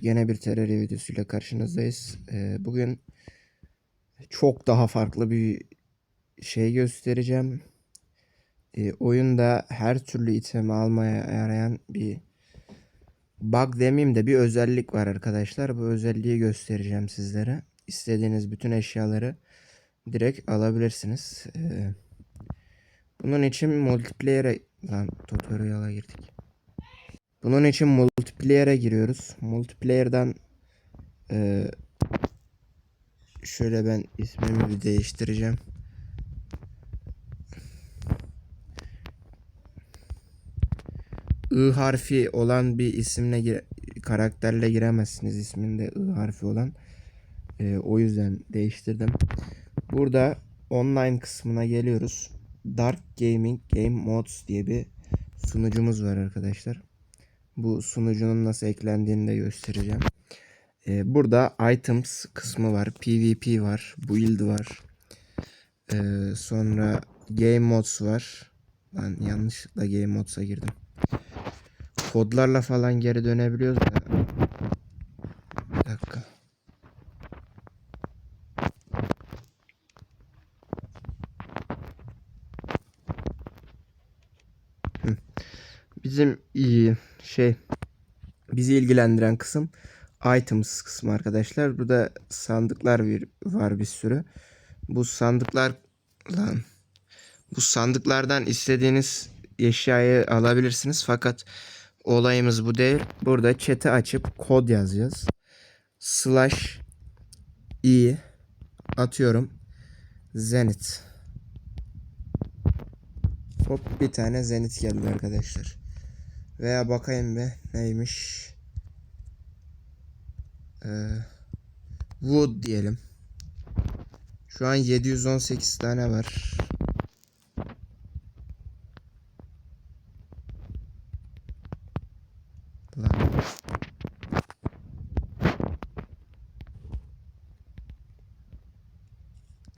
Yine bir terör videosuyla karşınızdayız. Ee, bugün çok daha farklı bir şey göstereceğim. Ee, oyunda her türlü itemi almaya yarayan bir bug demeyeyim de bir özellik var arkadaşlar. Bu özelliği göstereceğim sizlere. İstediğiniz bütün eşyaları direkt alabilirsiniz. Ee, bunun için multiplayer'e lan tutorial'a girdik. Bunun için multiplayer'e giriyoruz. Multiplayer'dan eee, şöyle ben ismimi bir değiştireceğim. I harfi olan bir isimle gir- karakterle giremezsiniz isminde I harfi olan. Eee, o yüzden değiştirdim. Burada online kısmına geliyoruz. Dark Gaming Game Mods diye bir sunucumuz var arkadaşlar. Bu sunucunun nasıl eklendiğini de göstereceğim. Ee, burada items kısmı var. PvP var. Build var. Ee, sonra game mods var. Ben yanlışlıkla game mods'a girdim. Kodlarla falan geri dönebiliyoruz da. Bir dakika. Hı. Bizim şey bizi ilgilendiren kısım items kısmı arkadaşlar. Burada sandıklar bir, var bir sürü. Bu sandıklar lan bu sandıklardan istediğiniz eşyayı alabilirsiniz. Fakat olayımız bu değil. Burada chat'i açıp kod yazacağız. Slash i atıyorum Zenit. Hop bir tane Zenit geldi arkadaşlar. Veya bakayım be neymiş. Ee, wood diyelim. Şu an 718 tane var.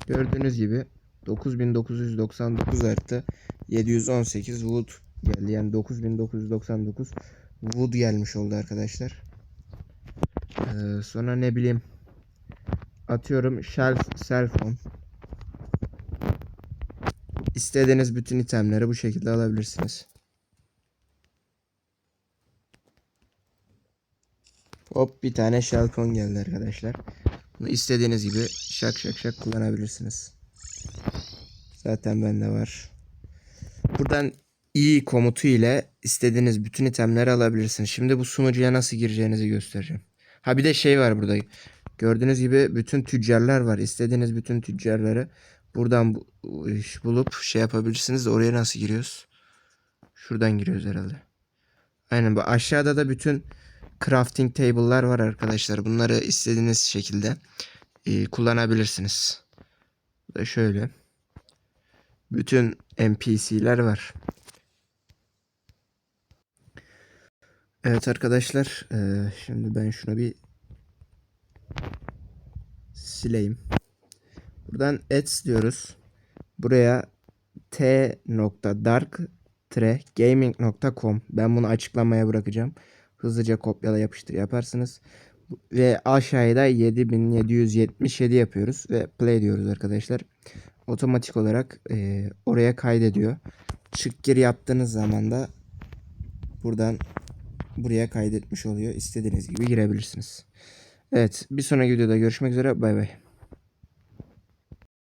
Gördüğünüz gibi 9999 artı 718 wood geldi. Yani 9999 wood gelmiş oldu arkadaşlar. Ee, sonra ne bileyim atıyorum shelf cell phone. İstediğiniz bütün itemleri bu şekilde alabilirsiniz. Hop bir tane phone geldi arkadaşlar. Bunu istediğiniz gibi şak şak şak kullanabilirsiniz. Zaten bende var. Buradan i komutu ile istediğiniz bütün itemleri alabilirsiniz. Şimdi bu sunucuya nasıl gireceğinizi göstereceğim. Ha bir de şey var burada. Gördüğünüz gibi bütün tüccarlar var. İstediğiniz bütün tüccarları buradan bu- bulup şey yapabilirsiniz. Oraya nasıl giriyoruz? Şuradan giriyoruz herhalde. Aynen bu aşağıda da bütün crafting table'lar var arkadaşlar. Bunları istediğiniz şekilde e, kullanabilirsiniz. Da şöyle. Bütün NPC'ler var. Evet arkadaşlar, eee, şimdi ben şunu bir sileyim. Buradan ads diyoruz. Buraya t.dark-gaming.com Ben bunu açıklamaya bırakacağım. Hızlıca kopyala yapıştır yaparsınız. Ve aşağıya da 7777 yapıyoruz ve play diyoruz arkadaşlar. Otomatik olarak eee, oraya kaydediyor. Çık gir yaptığınız zaman da buradan buraya kaydetmiş oluyor. İstediğiniz gibi girebilirsiniz. Evet bir sonraki videoda görüşmek üzere. Bay bay.